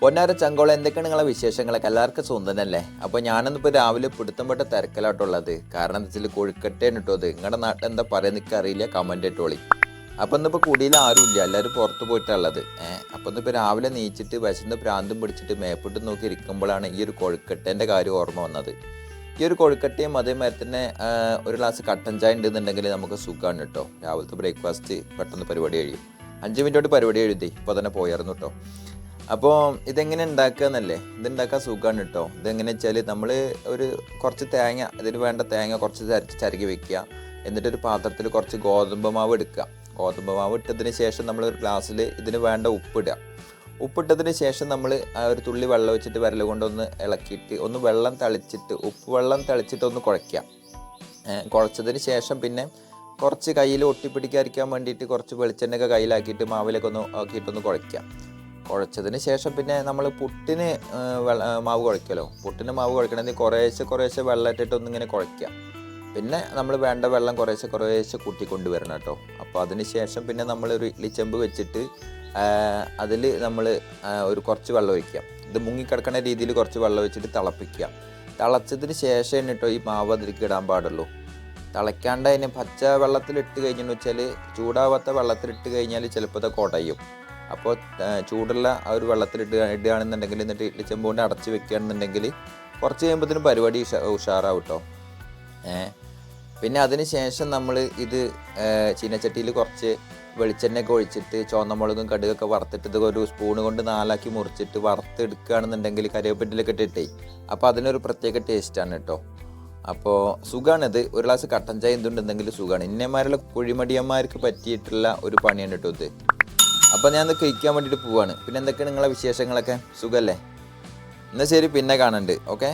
പൊന്നാര ചങ്കോളം എന്തൊക്കെയാണ് നിങ്ങളെ വിശേഷങ്ങളൊക്കെ? എല്ലാവർക്കും സ്വന്തനല്ലേ അപ്പോൾ ഇപ്പൊ രാവിലെ പിടുത്തം പെട്ട തിരക്കിലാട്ടുള്ളത് കാരണം എന്താ വെച്ചാൽ കൊഴുക്കട്ടേന്ന് ഇട്ടോ അത്. നിങ്ങളുടെ നാട്ടിൽ എന്താ പറയുക അറിയില്ല. കമന്റ് ഇട്ടോളി. അപ്പോൾ ഇന്നിപ്പോൾ കുടിയിൽ ആരുമില്ല. എല്ലാവരും പുറത്ത് പോയിട്ടുള്ളത് ഏഹ് അപ്പോൾ ഇന്നിപ്പോൾ രാവിലെ നീച്ചിട്ട് വിശന്ന് പ്രാന്തം പിടിച്ചിട്ട് മേപ്പിട്ട് നോക്കി ഇരിക്കുമ്പോഴാണ് ഈ ഒരു കൊഴുക്കട്ടേന്റെ കാര്യം ഓർമ്മ വന്നത്. ഈ ഒരു കൊഴുക്കട്ടയും അതേമാതിരി തന്നെ ഒരു ഗ്ലാസ് കട്ടൻ ചായ ഉണ്ടെന്നുണ്ടെങ്കിൽ നമുക്ക് സുഖമാണ് കേട്ടോ രാവിലത്തെ ബ്രേക്ക്ഫാസ്റ്റ് പെട്ടെന്ന് പരിപാടി കഴിയും. അഞ്ച് മിനിറ്റോട്ട് പരിപാടി എഴുതി ഇപ്പോൾ തന്നെ പോയായിരുന്നു കേട്ടോ അപ്പോൾ ഇതെങ്ങനെ ഉണ്ടാക്കുക എന്നല്ലേ ഇത് ഉണ്ടാക്കാൻ സുഖമാണ് കേട്ടോ ഇതെങ്ങനെ വെച്ചാൽ നമ്മൾ ഒരു കുറച്ച് തേങ്ങ ഇതിന് വേണ്ട തേങ്ങ കുറച്ച് ചരച്ച് ചരകി വെക്കുക. എന്നിട്ട് ഒരു പാത്രത്തിൽ കുറച്ച് ഗോതമ്പ് മാവ് എടുക്കുക. ഗോതമ്പ് മാവ് ഇട്ടതിന് ശേഷം നമ്മൾ ഒരു ഗ്ലാസ്സിൽ ഇതിന് വേണ്ട ഉപ്പിടുക ഉപ്പിട്ടതിന് ശേഷം നമ്മൾ ആ ഒരു തുള്ളി വെള്ളം വെച്ചിട്ട് വിരൽ കൊണ്ടൊന്ന് ഇളക്കിയിട്ട് ഒന്ന് വെള്ളം തളിച്ചിട്ട് ഉപ്പ് വെള്ളം തളിച്ചിട്ട് ഒന്ന് കുഴയ്ക്കുക. കുഴച്ചതിന് ശേഷം പിന്നെ കുറച്ച് കയ്യിൽ ഒട്ടിപ്പിടിക്കാതിരിക്കാൻ വേണ്ടിയിട്ട് കുറച്ച് വെളിച്ചെണ്ണയൊക്കെ കയ്യിലാക്കിയിട്ട് മാവിലൊക്കെ ഒന്ന് ആക്കിയിട്ടൊന്ന് കുഴയ്ക്കുക. കുഴച്ചതിന് ശേഷം പിന്നെ നമ്മൾ പുട്ടിന് മാവ് കുഴയ്ക്കുമല്ലോ പുട്ടിന് മാവ് കുഴക്കണമെങ്കിൽ കുറേശ്ശെ കുറേശ്ശെ വെള്ളം ഇട്ടിട്ട് ഒന്നിങ്ങനെ കുഴയ്ക്കുക. പിന്നെ നമ്മൾ വേണ്ട വെള്ളം കുറേശ്ശെ കുറേശ്ശെ കൂട്ടിക്കൊണ്ട് വരണം കേട്ടോ. അപ്പോൾ അതിന് ശേഷം പിന്നെ നമ്മൾ ഒരു ഇഡ്ലി ചെമ്പ് വെച്ചിട്ട് അതിൽ നമ്മൾ ഒരു കുറച്ച് വെള്ളം ഒഴിക്കുക. ഇത് മുങ്ങിക്കിടക്കുന്ന രീതിയിൽ കുറച്ച് വെള്ളം വെച്ചിട്ട് തിളപ്പിക്കുക. തിളച്ചതിന് ശേഷം കേട്ടോ ഈ മാവ് അതിലേക്ക് ഇടാൻ പാടുള്ളൂ. തിളയ്ക്കാണ്ട് അതിന് പച്ച വെള്ളത്തിലിട്ട് കഴിഞ്ഞെന്ന് വെച്ചാൽ ചൂടാവാത്ത വെള്ളത്തിലിട്ട് കഴിഞ്ഞാൽ ചിലപ്പോൾ അത് കുടയും. അപ്പോൾ ചൂടുള്ള ആ ഒരു വെള്ളത്തിലിട്ട് ഇടുകയാണെന്നുണ്ടെങ്കിൽ എന്നിട്ട് ഇഡ്ഡലി ചെമ്പ് കൊണ്ട് അടച്ച് വെക്കുകയാണെന്നുണ്ടെങ്കിൽ കുറച്ച് കഴിയുമ്പോഴത്തേനും പരിപാടി ഉഷാ ഉഷാറാവും കേട്ടോ ഏഹ് പിന്നെ അതിന് ശേഷം നമ്മൾ ഇത് ചീനച്ചട്ടിയിൽ കുറച്ച് വെളിച്ചെണ്ണയൊക്കെ ഒഴിച്ചിട്ട് ചുവന്നമുളകും കടുകൊക്കെ വറുത്തിട്ട് ഇത് ഒരു സ്പൂൺ കൊണ്ട് നാലാക്കി മുറിച്ചിട്ട് വറുത്തെടുക്കുകയാണെന്നുണ്ടെങ്കിൽ കറിവേപ്പിന്റെലൊക്കെ ഇട്ടിട്ടേ അപ്പോൾ അതിനൊരു പ്രത്യേക ടേസ്റ്റാണ് കേട്ടോ അപ്പോൾ സുഖമാണിത് ഒരു ഗ്ലാസ് കട്ടൻ ചായ എന്തുണ്ടെന്നെങ്കിൽ സുഖമാണ് ഇന്നമാരുള്ള കുഴിമടിയന്മാർക്ക് പറ്റിയിട്ടുള്ള ഒരു പണിയാണ് കേട്ടോ ഇത്. അപ്പോൾ ഞാൻ ഇത് കഴിക്കാൻ വേണ്ടിയിട്ട് പോവാണ്. പിന്നെ എന്തൊക്കെയാണ് നിങ്ങളെ വിശേഷങ്ങളൊക്കെ? സുഖമല്ലേ എന്നാൽ ശരി പിന്നെ കാണണ്ട്. ഓക്കെ